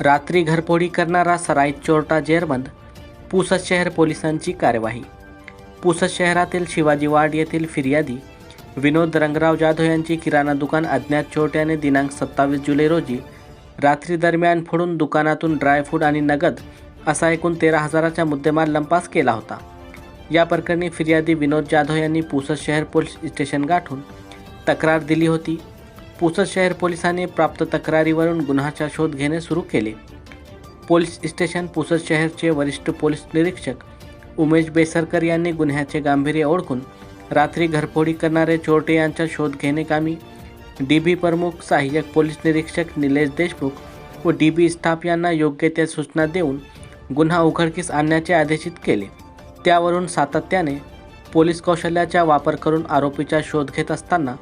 रात्री घरफोडी करणारा सराईत चोरटा जेरबंद पुसद शहर पोलिसांची कार्यवाही. पुसद शहरातील शिवाजीवाड येथील फिर्यादी विनोद रंगराव जाधव यांची किराणा दुकान अज्ञात चोरट्याने दिनांक सत्तावीस जुलै रोजी रात्री दरम्यान फोडून दुकानातून ड्रायफ्रूट आणि नगद असा एकूण तेरा हजाराचा मुद्देमाल लंपास केला होता. या प्रकरणी फिर्यादी विनोद जाधव यांनी पुसद शहर पोलीस स्टेशन गाठून तक्रार दिली होती. पुसद शहर पोलिसांनी प्राप्त तक्रारीवरून गुन्ह्याचा शोध घेणे सुरू केले. पोलीस स्टेशन पुसद शहरचे वरिष्ठ पोलीस निरीक्षक उमेश बेसरकर यांनी गुन्ह्याचे गांभीर्य ओळखून रात्री घरफोडी करणारे चोरटे यांचा शोध घेणे कामी डी बी प्रमुख सहाय्यक पोलीस निरीक्षक निलेश देशमुख व डी बी स्टाफ यांना योग्य त्या सूचना देऊन गुन्हा उघडकीस आणण्याचे आदेशित केले. त्यावरून सातत्याने पोलीस कौशल्याचा वापर करून आरोपीचा शोध घेत असताना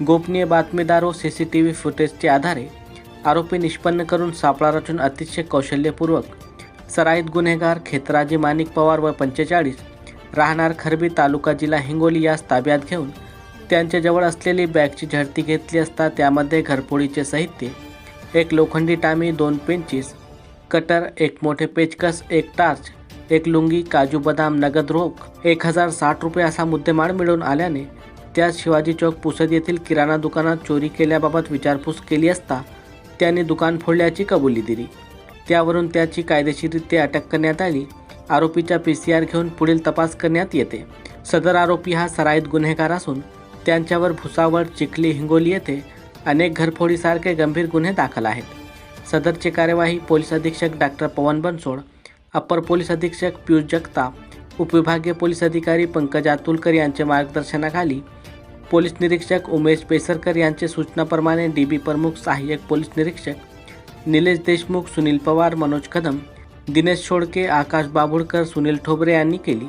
गोपनीय बातमीदार व सी सी टी व्ही फुटेजच्या आधारे आरोपी निष्पन्न करून सापळा रचून अतिशय कौशल्यपूर्वक सराईत गुन्हेगार खेतराजे माणिक पवार व पंचेचाळीस राहणार खरबी तालुका जिल्हा हिंगोली यास ताब्यात घेऊन त्यांच्याजवळ असलेली बॅगची झडती घेतली असता त्यामध्ये घरफोडीचे साहित्य एक लोखंडी टामी दोन पेंचीस कटर एक मोठे पेचकस एक टार्च एक लुंगी काजू बदाम नगद रोख एक हजार साठ रुपये असा मुद्देमाळ मिळून आल्याने त्यात शिवाजी चौक पुसद येथील किराणा दुकानात चोरी केल्याबाबत विचारपूस केली असता त्यांनी दुकान फोडल्याची कबुली दिली. त्यावरून त्याची कायदेशीररित्या अटक करण्यात आली. आरोपीचा पी सी आर घेऊन पुढील तपास करण्यात येते. सदर आरोपी हा सराईत गुन्हेगार असून त्यांच्यावर भुसावळ चिखली हिंगोली येथे अनेक घरफोडीसारखे गंभीर गुन्हे दाखल आहेत. सदरची कार्यवाही पोलीस अधीक्षक doctor Pawan Bansod upper police अधीक्षक पियुष जगताप उपविभागीय पोलीस अधिकारी पंकज अतुलकर यांच्या मार्गदर्शनाखाली पोलीस निरीक्षक उमेश पेसरकर यांच्या सूचनाप्रमाणे डी बी प्रमुख सहाय्यक पोलीस निरीक्षक निलेश देशमुख सुनील पवार मनोज कदम दिनेश शोडके आकाश बाबुळकर सुनील ठोबरे यांनी केली.